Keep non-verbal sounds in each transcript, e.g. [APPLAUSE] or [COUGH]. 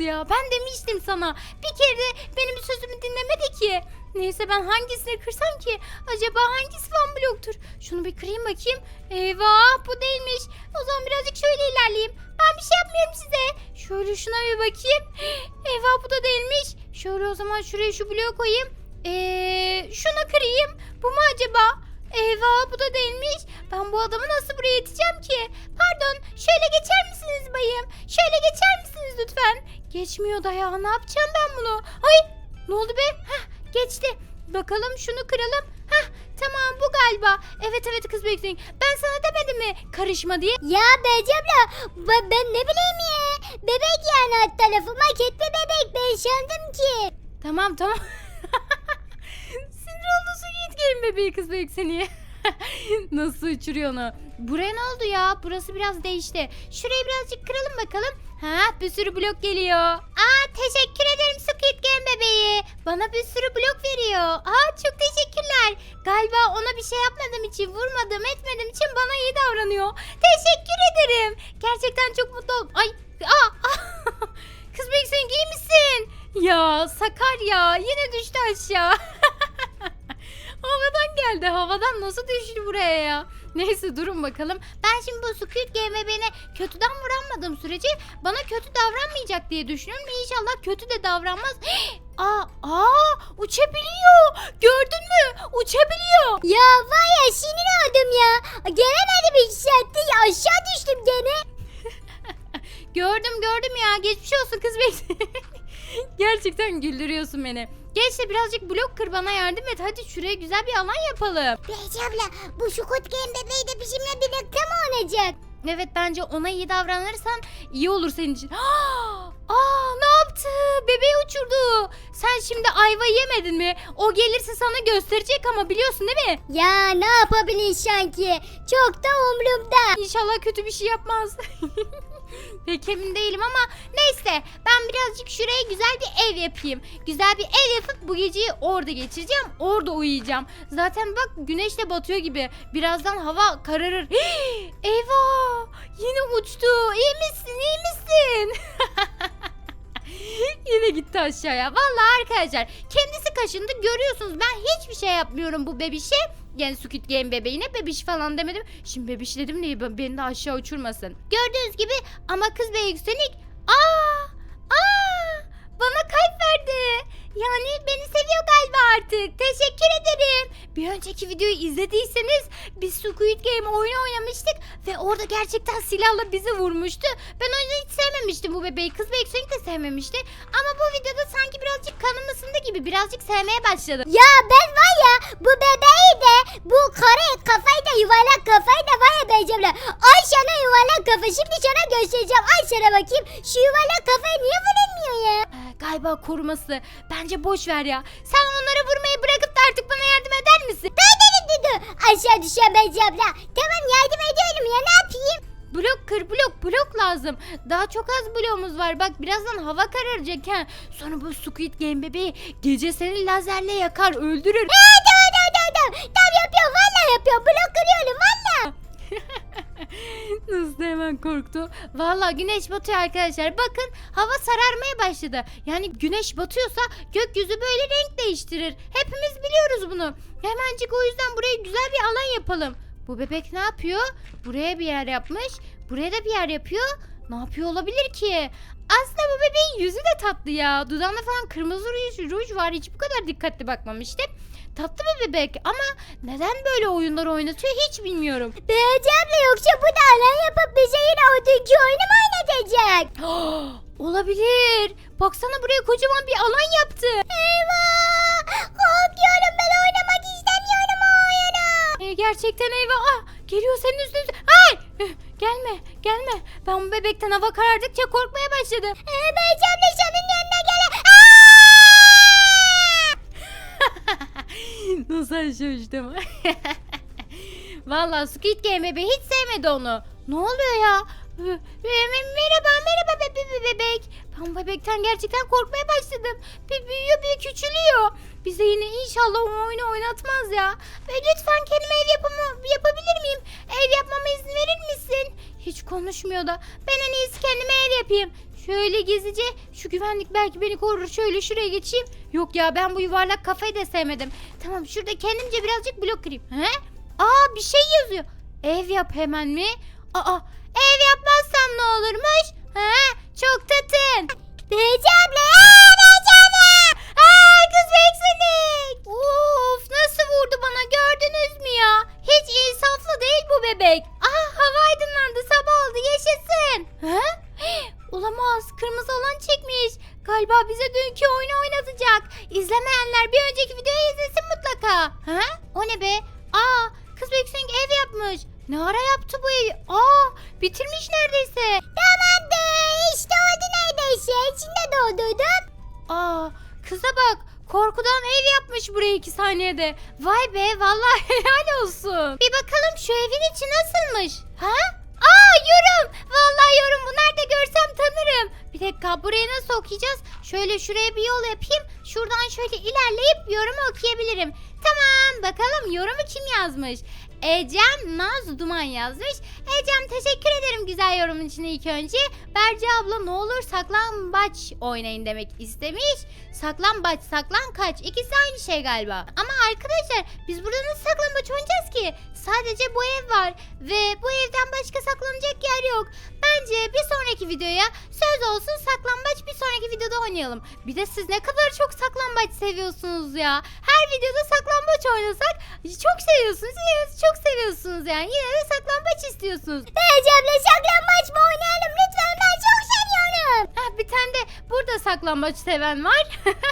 uçtu ya. Ben demiştim sana. Bir kere benim sözümü dinlemedi ki. Neyse ben hangisini kırsam ki? Acaba hangisi van bloktur? Şunu bir kırayım bakayım. Eyvah bu değilmiş. O zaman birazcık şöyle ilerleyeyim. Ben bir şey yapmıyorum size. Şöyle şuna bir bakayım. [GASPS] Eyvah bu da değilmiş. Şöyle o zaman şuraya şu bloğu koyayım. Eee şunu kırayım. Bu mu acaba? Eyvah bu da değilmiş. Ben bu adamı nasıl buraya iteceğim ki? Pardon şöyle geçer misiniz bayım? Şöyle geçer misiniz lütfen? Geçmiyor da ya ne yapacağım ben bunu? Ay ne oldu be? Heh, geçti. Bakalım şunu kıralım. Heh, tamam bu galiba. Evet evet kız bekleyin. Ben sana demedim mi karışma diye? Ya Beyci abla ben, ben ne bileyim ya. Bebek yani alt tarafı maket bir bebek ben sandım ki. Tamam tamam. [LAUGHS] Sinir oldu git gelin bebeği kız büyük seni. [LAUGHS] Nasıl uçuruyor onu? Buraya ne oldu ya? Burası biraz değişti. Şurayı birazcık kıralım bakalım. Ha bir sürü blok geliyor. Aa teşekkür ederim Squid Game bebeği. Bana bir sürü blok veriyor. Aa çok teşekkürler. Galiba ona bir şey yapmadığım için, vurmadım, etmedim için bana iyi davranıyor. Teşekkür ederim. Gerçekten çok mutlu oldum. Ay, aa, [LAUGHS] Kız büyük sen iyi misin? Ya Sakar ya yine düştü aşağı. [LAUGHS] havadan geldi havadan nasıl düştü buraya ya? Neyse durun bakalım. Ben şimdi bu Squid Game bebeğine kötüden vuramadığım sürece bana kötü davranmayacak diye düşünüyorum. İnşallah kötü de davranmaz. [GASPS] aa, aa uçabiliyor. Gördün mü? Uçabiliyor. Ya var ya sinir oldum ya. Gelemedim iki saatte aşağı düştüm gene. [LAUGHS] Gördüm gördüm ya. Geçmiş olsun kız bekle. [LAUGHS] Gerçekten güldürüyorsun beni. Geç de birazcık blok kır bana yardım et. Hadi şuraya güzel bir alan yapalım. Beyci abla bu Squid Game bebeği de bizimle birlikte mi oynayacak? Evet bence ona iyi davranırsan iyi olur senin için. [GASPS] Aa ne yaptı? Bebeği uçurdu. Sen şimdi ayva yemedin mi? O gelirse sana gösterecek ama biliyorsun değil mi? Ya ne yapabilir sanki? Çok da umurumda. İnşallah kötü bir şey yapmaz. [LAUGHS] Pek emin değilim ama neyse ben birazcık şuraya güzel bir ev yapayım. Güzel bir ev yapıp bu geceyi orada geçireceğim. Orada uyuyacağım. Zaten bak güneş de batıyor gibi. Birazdan hava kararır. [GASPS] Eyvah! Yine uçtu. İyi misin? İyi misin? [LAUGHS] Yine gitti aşağıya. Vallahi arkadaşlar kendisi kaşındı görüyorsunuz ben hiçbir şey yapmıyorum bu bebişe. Yani Squid Game bebeğine bebiş falan demedim. Şimdi bebiş dedim diye ben- beni de aşağı uçurmasın. Gördüğünüz gibi ama kız ve yükselik. Aa! Aa! Bana kalp verdi. Yani beni seviyor galiba artık. Teşekkür ederim. Bir önceki videoyu izlediyseniz biz Squid Game oyunu oynamıştık ve orada gerçekten silahla bizi vurmuştu. Ben o yüzden hiç sevmemiştim bu bebeği. Kız ve yükselik de sevmemişti. Ama bu videoda sanki birazcık kanım ısındı gibi birazcık sevmeye başladım. Ya ben var ya bu bebeği de bu kare kafayı da yuvarlak kafayı da var ya abla. Ay sana yuvarlak kafa şimdi sana göstereceğim. Ay sana bakayım şu yuvarlak kafaya niye vurulmuyor ya? Ee, galiba koruması. Bence boş ver ya. Sen onlara vurmayı bırakıp da artık bana yardım eder misin? Dur dur dur. Aşağı düşen Beyci abla. Tamam yardım ediyorum ya ne yapayım? Blok kır blok blok lazım. Daha çok az bloğumuz var. Bak birazdan hava kararacak ha. Sonra bu Squid Game bebeği gece seni lazerle yakar öldürür. Ha tamam tamam tamam tamam. Hemen korktu. Valla güneş batıyor arkadaşlar. Bakın hava sararmaya başladı. Yani güneş batıyorsa gökyüzü böyle renk değiştirir. Hepimiz biliyoruz bunu. Hemencik o yüzden buraya güzel bir alan yapalım. Bu bebek ne yapıyor? Buraya bir yer yapmış. Buraya da bir yer yapıyor. Ne yapıyor olabilir ki? Aslında bu bebeğin yüzü de tatlı ya. Dudağında falan kırmızı ruj, ruj var. Hiç bu kadar dikkatli bakmamıştım. Tatlı bir bebek ama neden böyle oyunlar oynatıyor hiç bilmiyorum. Abla yoksa bu da alan yapıp bize yine o dünkü oyunu mu oynatacak? [GASPS] Olabilir. Baksana buraya kocaman bir alan yaptı. Eyvah! Korkuyorum ben oynamak istemiyorum o oyunu. Ee, gerçekten eyvah. Ah, geliyor senin üstüne. Ay! Eh, Gelme, gelme. Ben bu bebekten hava karardıkça korkmaya başladım. Ee, Beyci abla senin yanına Nasıl aşamıştım. [LAUGHS] Vallahi Squid Game bebeği hiç sevmedi onu. Ne oluyor ya? Ee, me- Merhaba, merhaba bebe be- bebek. Ben bebekten gerçekten korkmaya başladım. Bir büyüyor, bir küçülüyor. Bize yine inşallah o oyunu oynatmaz ya. Ve lütfen kendime ev yapımı yapabilir miyim? Ev yapmama izin verir misin? Hiç konuşmuyor da. Ben en iyisi kendime ev yapayım. Şöyle gezice şu güvenlik belki beni korur. Şöyle şuraya geçeyim. Yok ya ben bu yuvarlak kafayı da sevmedim. Tamam şurada kendimce birazcık blok kırayım. He? Aa bir şey yazıyor. Ev yap hemen mi? Aa ev yapmazsam ne olurmuş? He? Çok tatın. Şöyle ilerleyip yorumu okuyabilirim. Tamam bakalım yorumu kim yazmış? Ecem Naz Duman yazmış. Ecem teşekkür ederim güzel yorumun için ilk önce. Berce abla ne olur saklambaç oynayın demek istemiş. Saklambaç saklan kaç ikisi aynı şey galiba. Ama arkadaşlar biz burada nasıl saklambaç oynayacağız ki? Sadece bu ev var ve bu evden başka saklanacak yer yok. Bence bir sonraki videoya söz olsun saklambaç bir sonraki videoda oynayalım. Bir de siz ne kadar çok saklambaç seviyorsunuz ya. Her videoda saklambaç oynasak çok seviyorsunuz. De çok seviyorsunuz yani. Yine de saklambaç istiyorsunuz. Beyci abla saklambaç mı oynayalım lütfen ben çok seviyorum. Ha, bir tane de burada saklambaç seven var.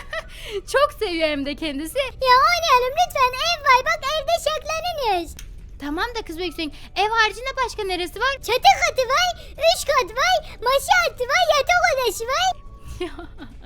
[LAUGHS] çok seviyor hem de kendisi. Ya oynayalım lütfen ev var bak evde saklanırız. Tamam da kız Beksoyun ev haricinde başka neresi var? Çatı katı var, üç kat var, masa altı var, yatak odası var. [LAUGHS]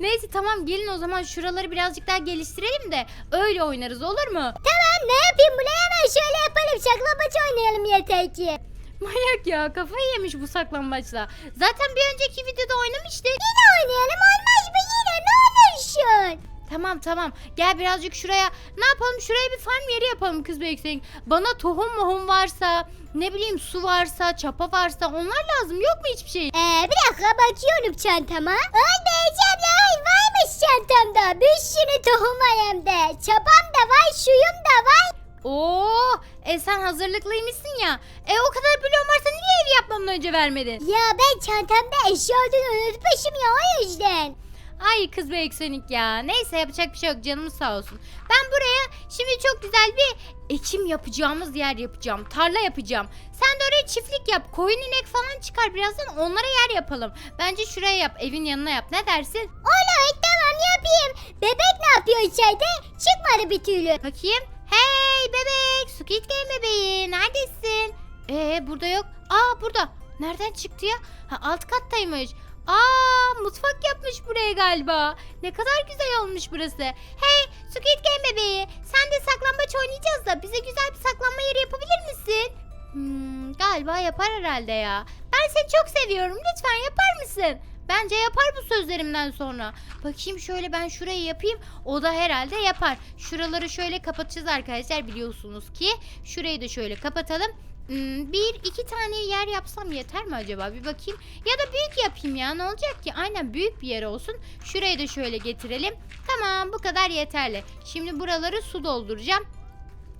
Neyse tamam gelin o zaman şuraları birazcık daha geliştirelim de öyle oynarız olur mu? Tamam ne yapayım buraya hemen şöyle yapalım saklambaç oynayalım yeter ki. Manyak ya kafayı yemiş bu saklambaçla. Zaten bir önceki videoda oynamıştık. Yine oynayalım olmaz mı yine ne olursun. Tamam tamam gel birazcık şuraya ne yapalım şuraya bir farm yeri yapalım kız Beksoyun. Bana tohum mohum varsa ne bileyim su varsa çapa varsa onlar lazım yok mu hiçbir şey? Ee, bir dakika bakıyorum çantama. Ay beyeceğim ya ay varmış çantamda. Bir sürü tohum var hem de. Çapam da var, suyum da var. Oo, e sen hazırlıklıymışsın ya. E o kadar bloğun varsa niye ev yapmamdan önce vermedin? Ya ben çantamda eşya olduğunu unutmuşum ya o yüzden. Ay kız be eksonik ya. Neyse yapacak bir şey yok canımız sağ olsun. Ben buraya şimdi çok güzel bir ekim yapacağımız yer yapacağım. Tarla yapacağım. Sen de oraya çiftlik yap. Koyun inek falan çıkar birazdan onlara yer yapalım. Bence şuraya yap. Evin yanına yap. Ne dersin? Olur tamam yapayım. Bebek ne yapıyor içeride? Çıkmadı bir türlü. Bakayım. Hey bebek. Squid Game bebeği. Neredesin? Ee burada yok. Aa burada. Nereden çıktı ya? Ha alt kattaymış. Aa mutfak yapmış buraya galiba. Ne kadar güzel olmuş burası. Hey Squid Game bebeği. Sen de saklambaç oynayacağız da bize güzel bir saklanma yeri yapabilir misin? Hmm, galiba yapar herhalde ya. Ben seni çok seviyorum. Lütfen yapar mısın? Bence yapar bu sözlerimden sonra. Bakayım şöyle ben şurayı yapayım. O da herhalde yapar. Şuraları şöyle kapatacağız arkadaşlar biliyorsunuz ki. Şurayı da şöyle kapatalım. Hmm, bir iki tane yer yapsam yeter mi acaba bir bakayım. Ya da büyük yapayım ya ne olacak ki. Aynen büyük bir yer olsun. Şurayı da şöyle getirelim. Tamam bu kadar yeterli. Şimdi buraları su dolduracağım.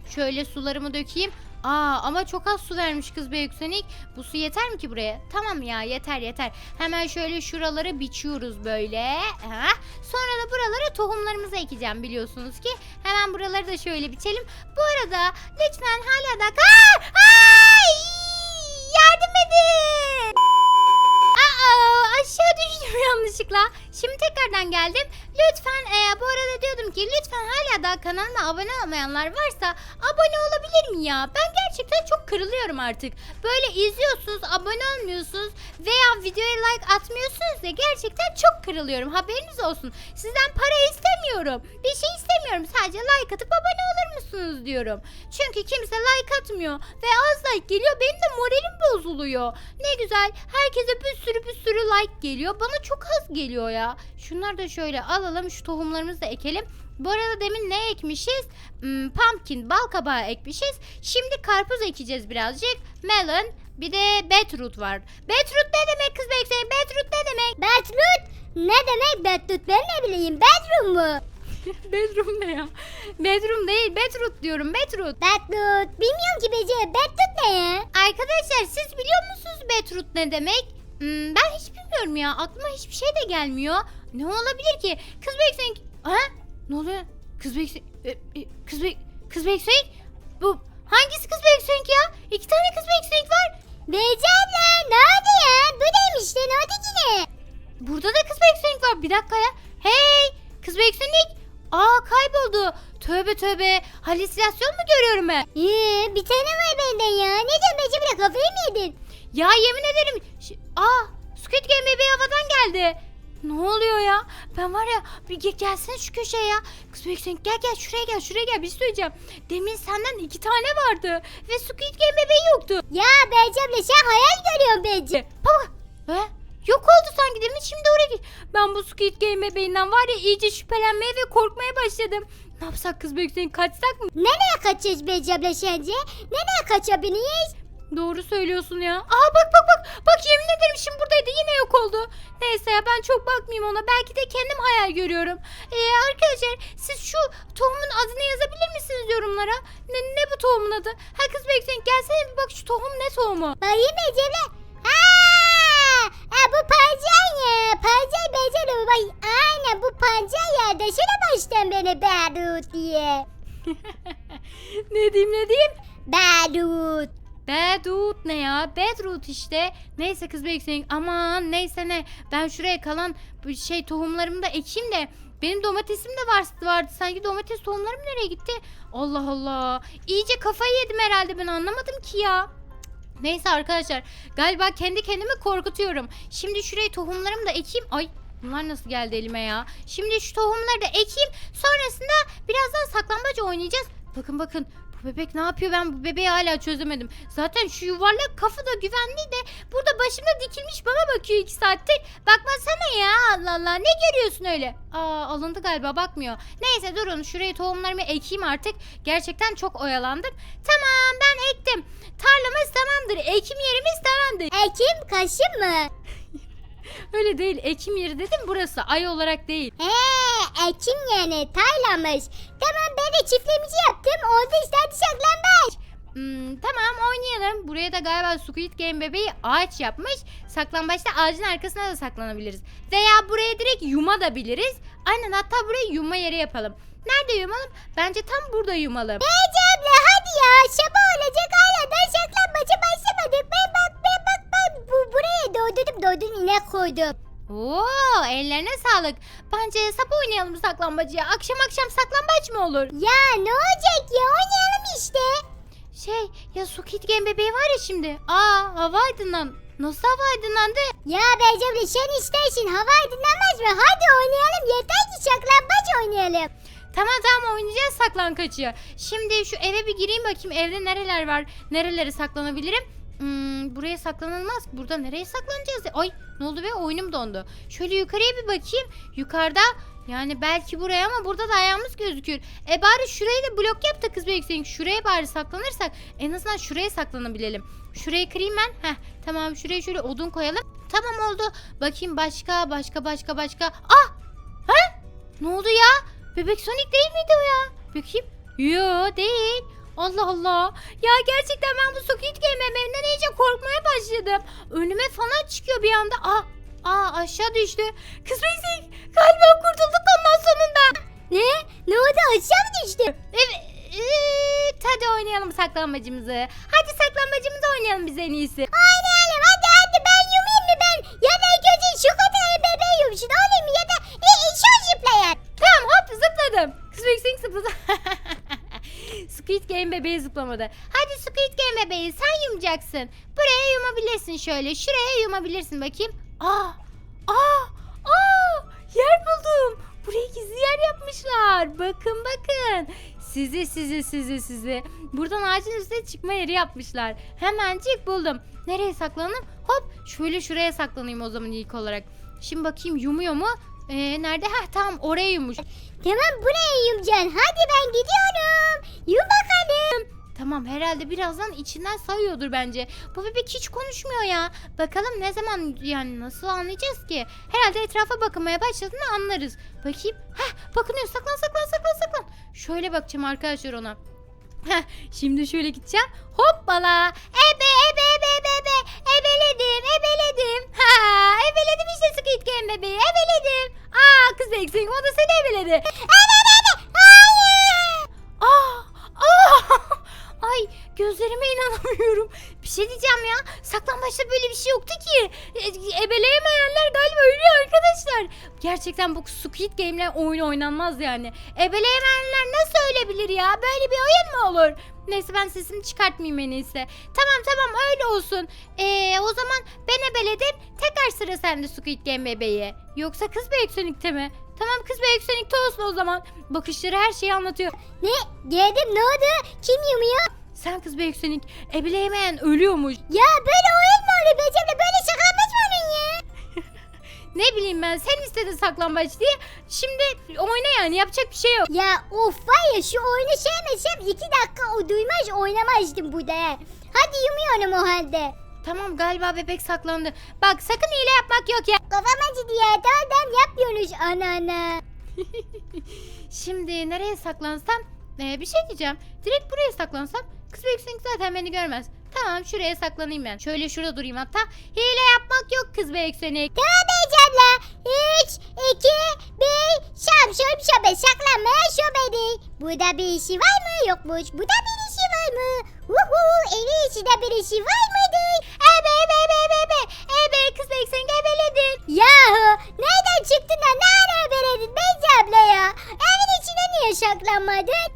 Şöyle sularımı dökeyim. Aa ama çok az su vermiş kız be yüksenik. Bu su yeter mi ki buraya? Tamam ya yeter yeter. Hemen şöyle şuraları biçiyoruz böyle. Ha? Sonra da buralara tohumlarımızı ekeceğim biliyorsunuz ki. Hemen buraları da şöyle biçelim. Bu arada lütfen hala da... Aa! Ay! Yardım edin! Aa, aşağı düştüm [LAUGHS] yanlışlıkla. Şimdi tekrardan geldim. Lütfen e, bu arada diyordum ki lütfen hala daha kanalıma abone olmayanlar varsa abone olabilir mi ya? Ben gerçekten çok kırılıyorum artık. Böyle izliyorsunuz abone olmuyorsunuz veya videoya like atmıyorsunuz ya gerçekten çok kırılıyorum. Haberiniz olsun. Sizden para istemiyorum. Bir şey istemiyorum. Sadece like atıp abone olur musunuz? diyorum. Çünkü kimse like atmıyor ve az like geliyor benim de moralim bozuluyor. Ne güzel herkese bir sürü bir sürü like geliyor bana çok az geliyor ya. Şunları da şöyle alalım şu tohumlarımızı da ekelim. Bu arada demin ne ekmişiz? Hmm, pumpkin, bal kabağı ekmişiz. Şimdi karpuz ekeceğiz birazcık. Melon, bir de beetroot var. Beetroot ne demek kız bekleyin? Beetroot ne demek? Bedroot ne demek bedroot ben ne bileyim bedroom mu? [LAUGHS] Bedroom ne ya? Bedroom değil, beetroot diyorum, beetroot. Bedroot bilmiyorum ki Bece bedroot ne ya? Arkadaşlar siz biliyor musunuz beetroot ne demek? Hmm, ben hiç bilmiyorum ya. Aklıma hiçbir şey de gelmiyor. Ne olabilir ki? Kız bekleyin. Ha? Ne oluyor? Kız bekleyin. Kız bek kız bekleyin. Bu hangisi kız bekleyin ya? İki tane kız bekleyin var. Bece abla ne oldu ya? Bu neymiş ne oldu yine? Burada da kız bekleyin var. Bir dakika ya. Hey! Kız bekleyin. Aa kayboldu. Tövbe tövbe. Halüsinasyon mu görüyorum ben? Ee, bir tane var benden ya. Ne diyorsun Bece abla kafayı mı yedin? Ya yemin ederim. Ş- Aa Squid Game bebeği havadan geldi. Ne oluyor ya? Ben var ya bir ge- gelsene şu köşeye ya. Kız Beksin gel gel şuraya gel şuraya gel bir şey söyleyeceğim. Demin senden iki tane vardı. Ve Squid Game bebeği yoktu. Ya Bece abla sen hayal görüyorsun Bece. Baba. He? Yok oldu sanki demin şimdi oraya git. Ben bu Squid Game bebeğinden var ya iyice şüphelenmeye ve korkmaya başladım. Ne yapsak kız Beksin kaçsak mı? Nereye kaçacağız Bece abla sence? Nereye kaçabiliriz? Doğru söylüyorsun ya. Aa bak bak bak. Bak yemin ederim şimdi buradaydı yine yok oldu. Neyse ya ben çok bakmayayım ona. Belki de kendim hayal görüyorum. Ee, arkadaşlar siz şu tohumun adını yazabilir misiniz yorumlara? Ne, ne bu tohumun adı? Herkes bekleyin. Gelsene bir bak şu tohum ne tohumu? Bakayım Bece abla. Aa, ha, bu pancar ya. Pancar abla. Bak aynen bu pancar ya. Desene baştan beni Bedroot diye. [LAUGHS] ne diyeyim ne diyeyim? Bedroot. Bedroot ne ya? Bedroot işte. Neyse kız bekleyin. Aman neyse ne. Ben şuraya kalan şey tohumlarımı da ekeyim de. Benim domatesim de var, vardı. Sanki domates tohumlarım nereye gitti? Allah Allah. İyice kafayı yedim herhalde ben anlamadım ki ya. Neyse arkadaşlar. Galiba kendi kendimi korkutuyorum. Şimdi şuraya tohumlarımı da ekeyim. Ay Bunlar nasıl geldi elime ya? Şimdi şu tohumları da ekeyim. Sonrasında birazdan saklambaç oynayacağız. Bakın bakın bebek ne yapıyor ben bu bebeği hala çözemedim. Zaten şu yuvarlak kafa da güvenli de burada başımda dikilmiş bana bakıyor iki saattir. Bakmasana ya Allah Allah ne görüyorsun öyle? Aa alındı galiba bakmıyor. Neyse durun şuraya tohumlarımı ekeyim artık. Gerçekten çok oyalandım. Tamam ben ektim. Tarlamız tamamdır. Ekim yerimiz tamamdır. Ekim kaşım mı? Öyle değil ekim yeri dedim burası ay olarak değil. He ekim yani tarlamış. Tamam ben de çiftliğimizi yaptım. Oldu işte hadi saklambaç. Hmm, tamam oynayalım. Buraya da galiba Squid Game bebeği ağaç yapmış. Saklambaçta ağacın arkasına da saklanabiliriz. Veya buraya direkt yuma da biliriz. Aynen hatta buraya yuma yeri yapalım. Nerede yumalım? Bence tam burada yumalım. Bece abla hadi ya sabah olacak hala da saklambaça başlamadık. Ben ben bak ben bu, buraya doldurdum doldurdum inek koydum. Oo, ellerine sağlık. Bence sabah oynayalım saklambacı ya. Akşam akşam saklambaç mı olur? Ya ne olacak ya oynayalım işte. Şey ya Squid Game bebeği var ya şimdi. Aa hava aydınlan. Nasıl hava aydınlandı? Ya Bece abla sen istersin hava aydınlanmaz mı? Hadi oynayalım yeter ki saklambaç oynayalım. Tamam tamam oynayacağız saklankaçı. Şimdi şu eve bir gireyim bakayım evde nereler var. Nerelere saklanabilirim? Hmm, buraya saklanılmaz. Burada nereye saklanacağız? Ay ne oldu be oyunum dondu. Şöyle yukarıya bir bakayım. Yukarıda yani belki buraya ama burada da ayağımız gözükür. E bari şurayı da blok yap da kız bekleyin. Şuraya bari saklanırsak en azından şuraya saklanabilelim. Şurayı kırayım ben. Heh tamam şuraya şöyle odun koyalım. Tamam oldu. Bakayım başka başka başka başka. Ah! Ha? Ne oldu ya? Bebek Sonic değil miydi o ya? Bakayım. Yo değil. Allah Allah. Ya gerçekten ben bu Squid Game bebeğinden iyice korkmaya başladım. Önüme falan çıkıyor bir anda. Aa, aa aşağı düştü. Kız Beyzik galiba kurtulduk ondan sonunda. Ne? Ne oldu aşağı mı düştü? Evet. evet, Hadi oynayalım saklanmacımızı. Hadi saklanmacımızı oynayalım biz en iyisi. Oynayalım Game bebeği zıplamadı. Hadi Squid Game bebeği sen yumacaksın. Buraya yumabilirsin şöyle. Şuraya yumabilirsin bakayım. Aa! Aa! Aa! Yer buldum. Buraya gizli yer yapmışlar. Bakın bakın. Sizi sizi sizi sizi. Buradan ağacın üstüne çıkma yeri yapmışlar. Hemencik buldum. Nereye saklanayım? Hop şöyle şuraya saklanayım o zaman ilk olarak. Şimdi bakayım yumuyor mu? Ee, nerede? Heh tamam oraya yumuş. Tamam buraya yumacaksın. Hadi ben gidiyorum. Yum bakalım. Tamam herhalde birazdan içinden sayıyordur bence. Bu bebek hiç konuşmuyor ya. Bakalım ne zaman yani nasıl anlayacağız ki? Herhalde etrafa bakmaya başladığında anlarız. Bakayım. Heh bakınıyor saklan saklan saklan saklan. Şöyle bakacağım arkadaşlar ona. Heh, şimdi şöyle gideceğim. Hoppala. Ebe ebe ebe ebe ebe. Ebeledim ebeledim. Ha ebeledim işte Squid Game bebeği ebeledim. Aa kız eksin o da seni ebeledi. Ebe ebe. Hayır. Aa, aa! Ay gözlerime inanamıyorum. Bir şey diyeceğim ya. Saklambaçta böyle bir şey yoktu ki. E, ebeleyemeyenler galiba ölüyor arkadaşlar. Gerçekten bu Squid Game'le oyun oynanmaz yani. Ebeleyemeyenler nasıl ölebilir ya? Böyle bir oyun mu olur? Neyse ben sesimi çıkartmayayım en iyisi. Tamam tamam öyle olsun. Ee, o zaman ben ebeledim. Tekrar sıra sende Squid Game bebeği. Yoksa kız Beyüksonik'te mi? Tamam kız Beyüksonik'te olsun o zaman. Bakışları her şeyi anlatıyor. Ne? Geldim ne oldu? Kim yumuyor? Sen kız Beyüksonik ebeleyemeyen ölüyormuş. Ya böyle oyun mu olur Becem'le? Böyle saklanmaç mı olur ya? [LAUGHS] Ne bileyim ben sen istedin saklambaç diye. Şimdi oyna yani yapacak bir şey yok. Ya of var ya şu oyunu sevmesem iki dakika o duymaz oynamazdım burada. Hadi yumuyorum o halde. Tamam galiba bebek saklandı. Bak sakın hile yapmak yok ya. Kafam acıdı ya tamam yapıyoruz ana ana. [LAUGHS] Şimdi nereye saklansam? Ee, bir şey diyeceğim. Direkt buraya saklansam kız Beyüksonik zaten beni görmez. Tamam şuraya saklanayım ben. Şöyle şurada durayım hatta. Hile yapmak yok kız Beyüksonik. Tamam Becem'le. Üç, iki, bir, şam şam şabe saklanmaya şöbedi. Burada bir işi var mı yokmuş? Burada bir işi var mı? Uhu evin içinde bir işi var mıdır? Ebe ebe ebe ebe ebe. Ebe kız Beyüksonik ebeledin. Yahu nereden çıktın da ne ara haberedin Becem'le ya? Evin içine niye saklanmadın?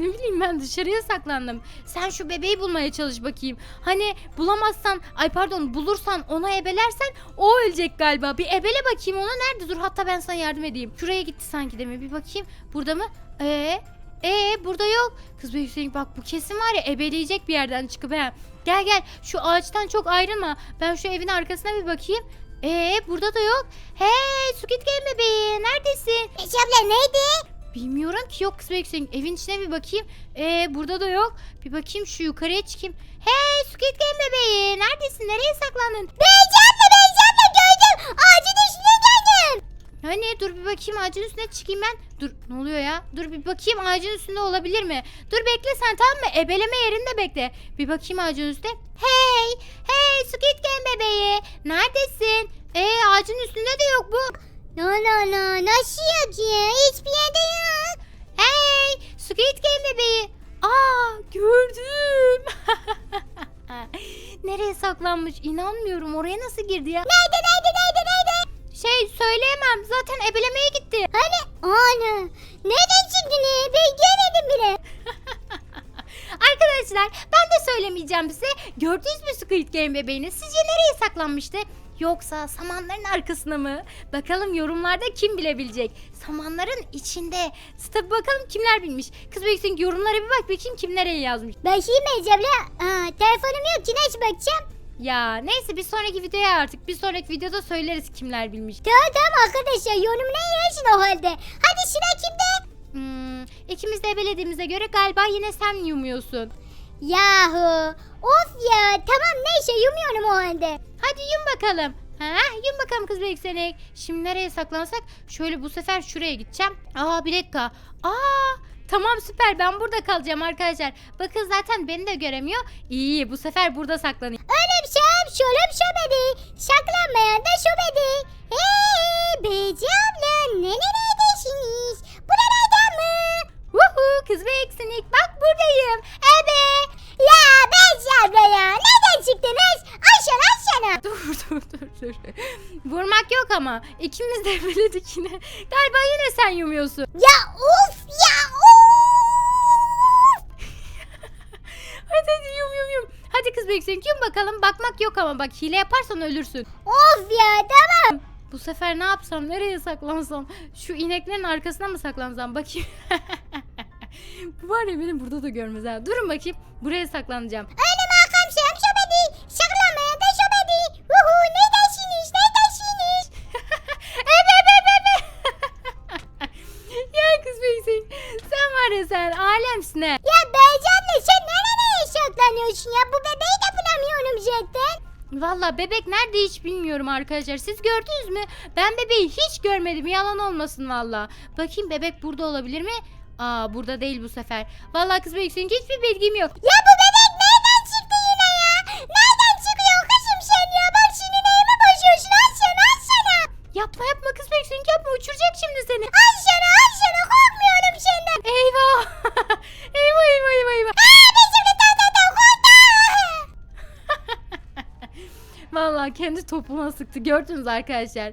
Ne bileyim ben dışarıya saklandım. Sen şu bebeği bulmaya çalış bakayım. Hani bulamazsan ay pardon bulursan ona ebelersen o ölecek galiba. Bir ebele bakayım ona nerede dur hatta ben sana yardım edeyim. Şuraya gitti sanki deme bir bakayım. Burada mı? Ee, ee burada yok. Kız be Hüseyin bak bu kesin var ya ebeleyecek bir yerden çıkıp he. Gel gel şu ağaçtan çok ayrılma. Ben şu evin arkasına bir bakayım. Ee burada da yok. Hey Squid Game bebeği neredesin? Becem'le neydi? Bilmiyorum ki yok kız Beksin. Evin içine bir bakayım. Ee burada da yok. Bir bakayım şu yukarıya çıkayım. Hey Squid bebeği. Neredesin? Nereye saklandın? Becem'le Becem'le gördüm. Ağacın üstüne geldim. Hani dur bir bakayım ağacın üstüne çıkayım ben. Dur ne oluyor ya? Dur bir bakayım ağacın üstünde olabilir mi? Dur bekle sen tamam mı? Ebeleme yerinde bekle. Bir bakayım ağacın üstünde. Hey! Hey Squid bebeği. Neredesin? Ee ağacın üstünde de yok bu. No no no nasıl yok? Hiçbir yerde yok. Hey Squid Game bebeği. Aa gördüm. [LAUGHS] Nereye saklanmış? İnanmıyorum. Oraya nasıl girdi ya? Nerede nerede nerede nerede? Şey söyleyemem. Zaten ebelemeye gitti. Hani? Ana. Nereden çıktı ne? Ben görmedim bile. [LAUGHS] Arkadaşlar ben de söylemeyeceğim size. Gördünüz mü Squid Game bebeğini? Sizce nereye saklanmıştı? Yoksa samanların arkasına mı? Bakalım yorumlarda kim bilebilecek? Samanların içinde. Tabi bakalım kimler bilmiş. Kız Büyüksün yorumlara bir bak bakayım kim nereye yazmış. Ben şey Becem'le Aa, telefonum yok ki nasıl bakacağım? Ya neyse bir sonraki videoya artık bir sonraki videoda söyleriz kimler bilmiş. Tamam tamam arkadaşlar yorumuna yazın o halde. Hadi sıra kimde? Hmm, ikimiz de ebelediğimize göre galiba yine sen yumuyorsun. Yahu. Of ya tamam neyse yumuyorum o halde. Hadi yum bakalım. Ha, yum bakalım kız Beksenek. Şimdi nereye saklansak? Şöyle bu sefer şuraya gideceğim. Aa bir dakika. Aa tamam süper ben burada kalacağım arkadaşlar. Bakın zaten beni de göremiyor. İyi bu sefer burada saklanayım. Öyle bir şey şöyle bir şöbedi. Saklanmayan da şöbedi. Hey Becem'le nerelerdeysiniz? Buralardan mı? Woohoo kız Beksenek bak buradayım. Ebe. Ya Becem'le ya nereden çıktınız? Aşağı aşağı. Dur dur. [LAUGHS] Vurmak yok ama. ikimiz de [LAUGHS] ebeledik yine. Galiba yine sen yumuyorsun. Ya of ya of. [LAUGHS] Hadi hadi yum yum yum. Hadi kız Beksenek yum bakalım. Bakmak yok ama bak hile yaparsan ölürsün. Of ya tamam. Bu sefer ne yapsam? Nereye saklansam? Şu ineklerin arkasına mı saklansam? Bakayım. Bu var ya beni burada da görmez ha. Durun bakayım. Buraya saklanacağım. Önüm arkam şam şöbedi. Var sen alemsin ha. Ya Beycan'la sen nereye saklanıyorsun ya? Bu bebeği de bulamıyorum zaten. Valla bebek nerede hiç bilmiyorum arkadaşlar. Siz gördünüz mü? Ben bebeği hiç görmedim. Yalan olmasın valla. Bakayım bebek burada olabilir mi? Aa burada değil bu sefer. Valla kız Beysin hiçbir bilgim yok. Ya bu Topuna sıktı. Gördünüz arkadaşlar. [LAUGHS]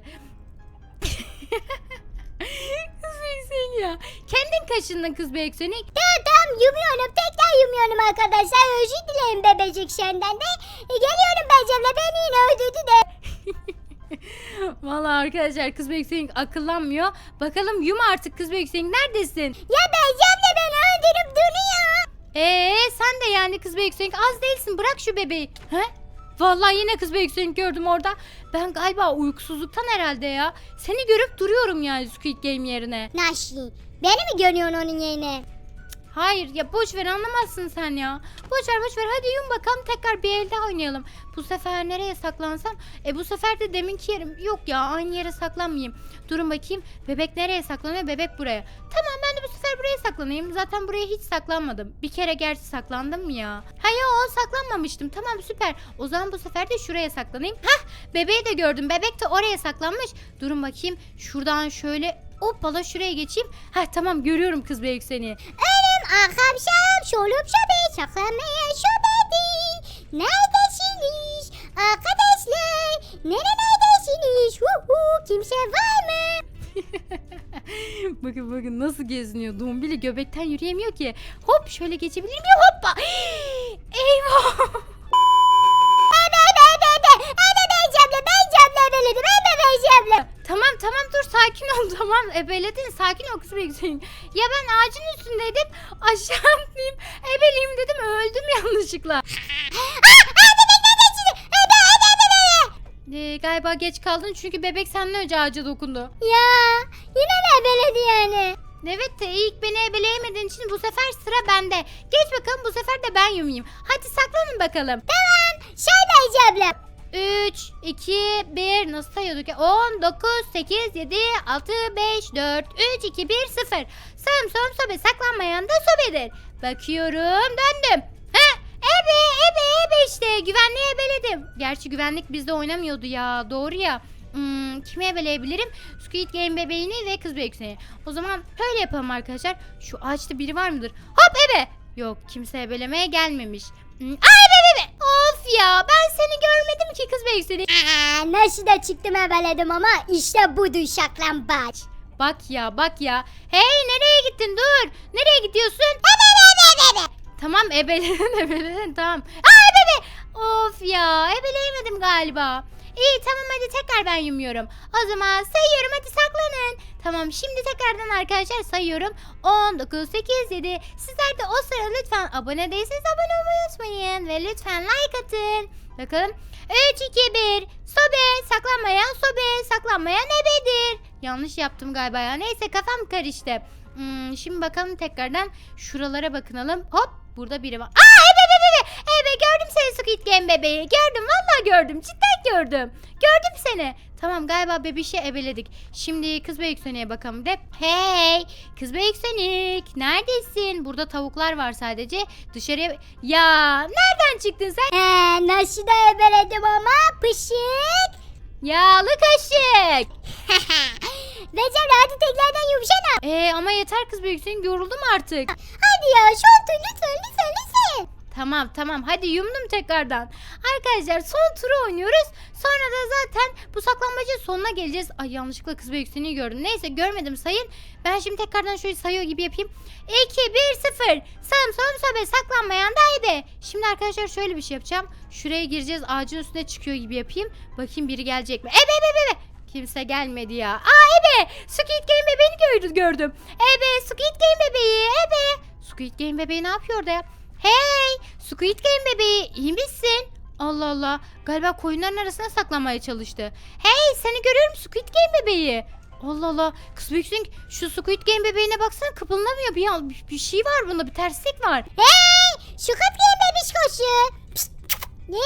kız Beysin ya. Kendin kaşındın kız Beysin. Tamam tamam yumuyorum tekrar yumuyorum arkadaşlar. Özür dilerim bebecik senden de. E, geliyorum Beycan'la beni yine öldürdü de. [LAUGHS] Valla arkadaşlar kız Beysin akıllanmıyor. Bakalım yum artık kız Beysin neredesin? Ya Beycan'la beni öldürüp duruyor. Eee sen de yani kız Beysin az değilsin bırak şu bebeği. He? Vallahi yine kız Beysin gördüm orada. Ben galiba uykusuzluktan herhalde ya. Seni görüp duruyorum yani Squid Game yerine. Nasıl? Beni mi görüyorsun onun yerine? Hayır ya boş ver anlamazsın sen ya. Boş ver boş ver hadi yum bakalım tekrar bir elde oynayalım. Bu sefer nereye saklansam? E bu sefer de deminki yerim. Yok ya aynı yere saklanmayayım. Durun bakayım bebek nereye saklanıyor? Bebek buraya. Tamam ben de bu sefer buraya saklanayım. Zaten buraya hiç saklanmadım. Bir kere gerçi saklandım ya? Ha ya saklanmamıştım. Tamam süper. O zaman bu sefer de şuraya saklanayım. Hah bebeği de gördüm. Bebek de oraya saklanmış. Durun bakayım şuradan şöyle Hoppala şuraya geçeyim. Ha tamam görüyorum kız bebek seni. Önüm arkam şam şolup şobe saklanmaya şobedi. Neredesiniz arkadaşlar? Neredesiniz? Huhu kimse var mı? bakın bakın nasıl geziniyor. Dombili göbekten yürüyemiyor ki. Hop şöyle geçebilir miyim? Hoppa. Eyvah. Ebe ebe ebe ebe. Ebe Beycan'la Beycan'la ebeledim. Ebe Beycan'la. Tamam tamam dur sakin ol [LAUGHS] tamam. Ebeledin sakin ol kız bekleyin. Ya ben ağacın üstündeydim. Aşağı atlayayım. Ebeleyim dedim öldüm [LAUGHS] yanlışlıkla. [LAUGHS] Ee, galiba geç kaldın çünkü bebek senden önce ağaca dokundu. Ya yine mi ebeledi yani? Evet de ilk beni ebeleyemediğin için bu sefer sıra bende. Geç bakalım bu sefer de ben yumayım. Hadi saklanın bakalım. Tamam. Şey Beycan'la. 3, 2, 1 nasıl sayıyorduk ya? 10, 9, 8, 7, 6, 5, 4, 3, 2, 1, 0. Sağım solum sobe saklanmayan da sobedir. Bakıyorum döndüm. He ebe ebe ebe işte güvenliği ebeledim. Gerçi güvenlik bizde oynamıyordu ya doğru ya. Hmm, kimi ebeleyebilirim? Squid Game bebeğini ve kız bebeğini. O zaman böyle yapalım arkadaşlar. Şu ağaçta biri var mıdır? Hop ebe. Yok kimse ebelemeye gelmemiş. Hmm, Aa ebe ebe. Of ya ben seni görmedim ki kız bebeğini. Aa, nasıl da çıktım ebeledim ama işte budur şaklambaç. Bak ya bak ya. Hey nereye gittin dur. Nereye gidiyorsun? Tamam ebeledin ebeledin tamam. Aa ebebe. Of ya ebeleyemedim galiba. İyi tamam hadi tekrar ben yumuyorum. O zaman sayıyorum hadi saklanın. Tamam şimdi tekrardan arkadaşlar sayıyorum. 10, 9, 8, 7. Sizler de o sırada lütfen abone değilseniz abone olmayı unutmayın. Ve lütfen like atın. Bakalım. 3, 2, 1. Sobe saklanmayan sobe saklanmayan ebedir. Yanlış yaptım galiba ya. Neyse kafam karıştı. Hmm, şimdi bakalım tekrardan şuralara bakınalım. Hop burada biri var. Aa ebe ebe ebe. Ebe gördüm seni Squid Game bebeği. Gördüm vallahi gördüm. Cidden gördüm. Gördüm seni. Tamam galiba bebişi ebeledik. Şimdi kız bebek Sonic'e bakalım de. Hey kız bebek Sonic neredesin? Burada tavuklar var sadece. Dışarıya... Ya nereden çıktın sen? He, nasıl da ebeledim ama pışık. Yağlı kaşık. [LAUGHS] Recep hadi tekrardan yumuşana. Ee, ama yeter kız bebek Sonic yoruldum artık. Hadi ya son tur lütfen lütfen lütfen. Tamam tamam hadi yumdum tekrardan. Arkadaşlar son turu oynuyoruz. Sonra da zaten bu saklanmacın sonuna geleceğiz. Ay yanlışlıkla kız yükseliği gördüm. Neyse görmedim sayın. Ben şimdi tekrardan şöyle sayıyor gibi yapayım. 2, 1, 0. Sağım solum sobe saklanmayan da ebe. Şimdi arkadaşlar şöyle bir şey yapacağım. Şuraya gireceğiz ağacın üstüne çıkıyor gibi yapayım. Bakayım biri gelecek mi? Ebe ebe ebe. Kimse gelmedi ya. Aa ebe. Squid Game bebeğini gördüm. gördüm. Ebe Squid Game bebeği. Ebe. Squid Game bebeği ne yapıyor orada ya? Hey! Squid Game bebeği iyi misin? Allah Allah. Galiba koyunların arasına saklanmaya çalıştı. Hey seni görüyorum Squid Game bebeği. Allah Allah. Kız Büyüksün şu Squid Game bebeğine baksana kıpırlamıyor. Bir, bir, şey var bunda bir terslik var. Hey kız gibi bebiş koşu. Pişt. Ne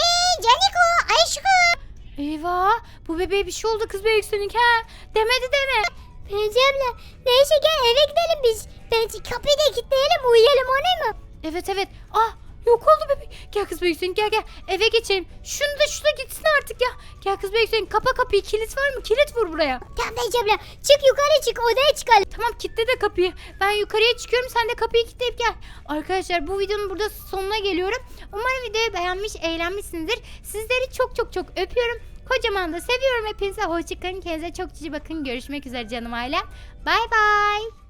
Caniko aşkım. Eyvah bu bebeğe bir şey oldu kız Büyüksün ha. Demedi deme. Bence abla neyse gel eve gidelim biz. Bence kapıyı da kilitleyelim uyuyalım onu mu? Evet evet. Ah yok oldu bebek. Gel kız Büyüksün gel gel. Eve geçelim. Şunu da şuna gitsin artık ya. Gel kız Büyüksün kapa kapıyı kilit var mı? Kilit vur buraya. Tamam Bence abla çık yukarı çık odaya çıkalım. Tamam kitle de kapıyı. Ben yukarıya çıkıyorum sen de kapıyı kilitleyip gel. Arkadaşlar bu videonun burada sonuna geliyorum. Umarım videoyu beğenmiş, eğlenmişsinizdir. Sizleri çok çok çok öpüyorum. Kocaman da seviyorum hepinize. Hoşçakalın. Kendinize çok cici bakın. Görüşmek üzere canım ailem. Bay bay.